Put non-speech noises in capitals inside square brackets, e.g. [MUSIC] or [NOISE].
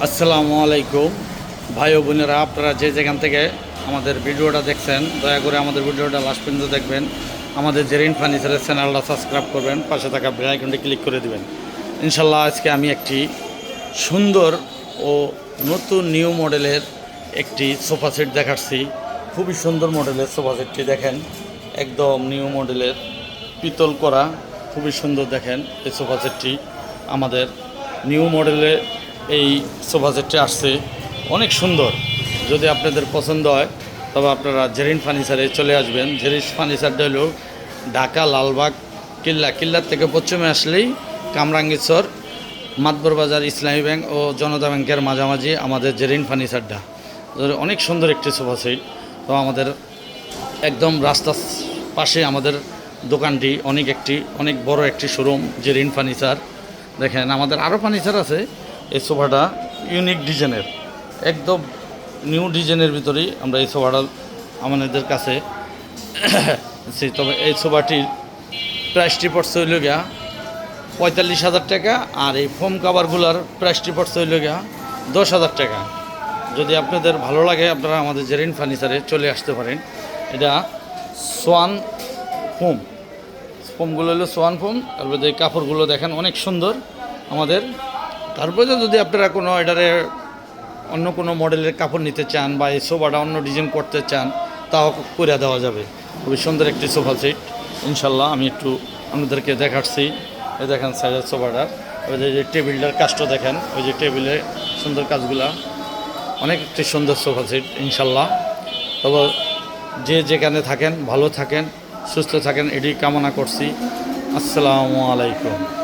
আসসালামু আলাইকুম। ভাই ও বোনেরা, আপনারা যে যেখান থেকে আমাদের ভিডিওটা দেখছেন, দয়া করে আমাদের ভিডিওটা লাস্ট পর্যন্ত দেখবেন। আমাদের জেরিন ফার্নিচারের চ্যানেলটা সাবস্ক্রাইব করবেন, পাশে থাকা আইকনটি ক্লিক করে দেবেন। ইনশাল্লাহ আজকে আমি একটি সুন্দর ও নতুন নিউ মডেলের একটি সোফা সেট দেখাচ্ছি। খুবই সুন্দর মডেলের সোফা সেটটি দেখেন, একদম নিউ মডেলের পিতল করা। খুবই সুন্দর দেখেন এই সোফা সেটটি আমাদের নিউ মডেলে এই সোফা সেটটি আসছে। অনেক সুন্দর। যদি আপনাদের পছন্দ হয়, তবে আপনারা জেরিন ফার্নিচারে চলে আসবেন। জেরিন ফার্নিচারটা হলো ঢাকা, লালবাগ, কিল্লা। কিল্লার থেকে পশ্চিমে আসলেই কামরাঙ্গীরচর মাতবর বাজার, ইসলামী ব্যাংক ও জনতা ব্যাংকের মাঝামাঝি আমাদের জেরিন ফার্নিচারটা। অনেক সুন্দর একটি সোফা সেট তো আমাদের একদম রাস্তার পাশে আমাদের দোকানটি অনেক একটি, অনেক বড় একটি শোরুম, জেরিন ফার্নিচার। দেখেন, আমাদের আরও ফার্নিচার আছে। এই সোফাটা ইউনিক ডিজাইনের একদম নিউ ডিজাইনের ভিতরেই আমরা এই সোফাটা আমাদের কাছে [COUGHS] সেই, তবে এই সোফাটির প্রাইসটি পড়ছে হইল গিয়া পঁয়তাল্লিশ হাজার টাকা আর এই ফোম কাভারগুলোর প্রাইসটি পড়ছে হইল গিয়া দশ হাজার টাকা। যদি আপনাদের ভালো লাগে, আপনারা আমাদের জেরিন ফার্নিচারে চলে আসতে পারেন। এটা সোয়ান ফোম ফোমগুলো হলো সোয়ান ফোম তারপরে এই কাপড়গুলো দেখেন অনেক সুন্দর আমাদের। তারপরে যদি আপনারা কোনো এটারে অন্য কোনো মডেলের কাপড় নিতে চান বা এই সোফাটা অন্য ডিজাইন করতে চান, তাও করে দেওয়া যাবে। খুবই সুন্দর একটি সোফা সেট। ইনশাল্লাহ আমি একটু আপনাদেরকে দেখাচ্ছি। এই দেখেন সাইজের সোফাটার ওই যে টেবিলটার কাজটা দেখেন। ওই যে টেবিলে সুন্দর কাজগুলা। অনেক একটি সুন্দর সোফা সেট, ইনশাল্লাহ। তবে যে যেখানে থাকেন, ভালো থাকেন, সুস্থ থাকেন, এটি কামনা করছি। আসসালামু আলাইকুম।